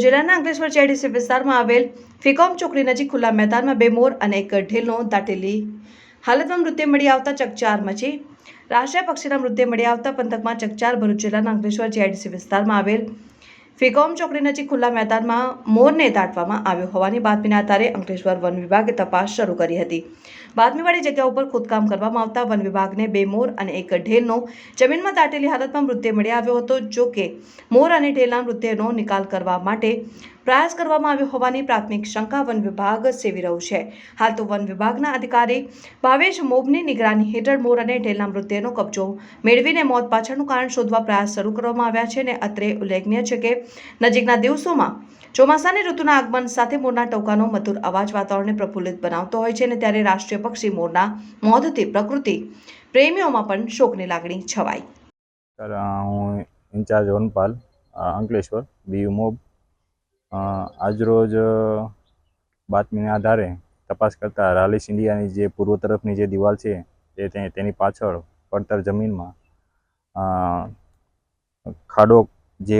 જિલ્લાના અંકલેશ્વર ચેડીસી વિસ્તારમાં આવેલ ફિકોમ ચોકડી નજીક ખુલ્લા મેદાનમાં બે મોર અને એક ઢેલનો દાટેલી હાલતમાં મૃત્યુ મળી આવતા ચકચાર મચી રાષ્ટ્રીય પક્ષીના મૃત્યુ મળી આવતા પંથકમાં ચકચાર ભરૂચ જિલ્લાના અંકલેશ્વર જીઆઈડીસી વિસ્તારમાં આવેલ ફિકોમ ચોકડી નજીક ખુલ્લા મેદાનમાં મોરને દાટવામાં આવ્યો હોવાની બાતમીના આધારે અંકલેશ્વર વન વિભાગે તપાસ શરૂ કરી હતી. બાતમીવાળી જગ્યા ઉપર ખોદકામ કરવામાં આવતા વન વિભાગને બે મોર અને એક ઢેલનો જમીનમાં દાટેલી હાલતમાં મૃતદેહ મળી આવ્યો હતો, જો કે મોર અને ઢેલના મૃતદેહનો નિકાલ કરવા માટે પ્રયાસ કરવામાં આવ્યો હોવાની પ્રાથમિક શંકા વન વિભાગ સેવી રહ્યું છે. હાલ તો વન વિભાગના અધિકારી ભાવેશ મોબની નિગરાની હેઠળ મોર અને ઢેલના મૃત્યુનો કબજો મેળવીને મોત પાછળનું કારણ શોધવા પ્રયાસ શરૂ કરવામાં આવ્યા છે અને અત્રે ઉલ્લેખનીય છે કે નજીકના દિવસોમાં ચોમાસાની ઋતુના આગમન સાથે મોરના ટોકાનો મધુર અવાજ વાતાવરણને પ્રફુલ્લિત બનાવતો હોય છે અને ત્યારે રાષ્ટ્રીય પક્ષી મોરના મોતથી પ્રકૃતિ પ્રેમીઓમાં પણ શોકની લાગણી છવાઈ. હું ઇન્ચાર્જ વનપાલ અંકલેશ્વર, બીયુ મોબ. આજરોજ બાતમીના આધારે તપાસ કરતા રાલીસ ઇન્ડિયાની જે પૂર્વ તરફની જે દિવાલ છે, તે તેની પાછળ પડતર જમીનમાં ખાડો જે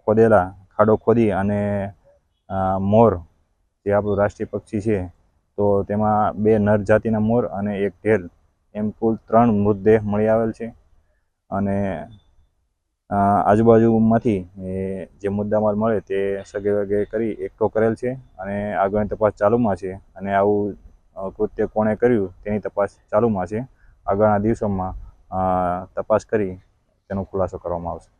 ખોદેલા, ખાડો ખોદી અને મોર જે આપણું રાષ્ટ્રીય પક્ષી છે, તો તેમાં બે નર જાતિના મોર અને એક ઢેલ એમ કુલ ત્રણ મૃતદેહ મળી આવેલ છે. અને આજુબાજુમાંથી જે મુદ્દામાલ મળે તે સગે વગે કરી એકઠો કરેલ છે અને આગળની તપાસ ચાલુમાં છે અને આવું કૃત્ય કોણે કર્યું તેની તપાસ ચાલુમાં છે. આગળના દિવસોમાં તપાસ કરી તેનો ખુલાસો કરવામાં આવશે.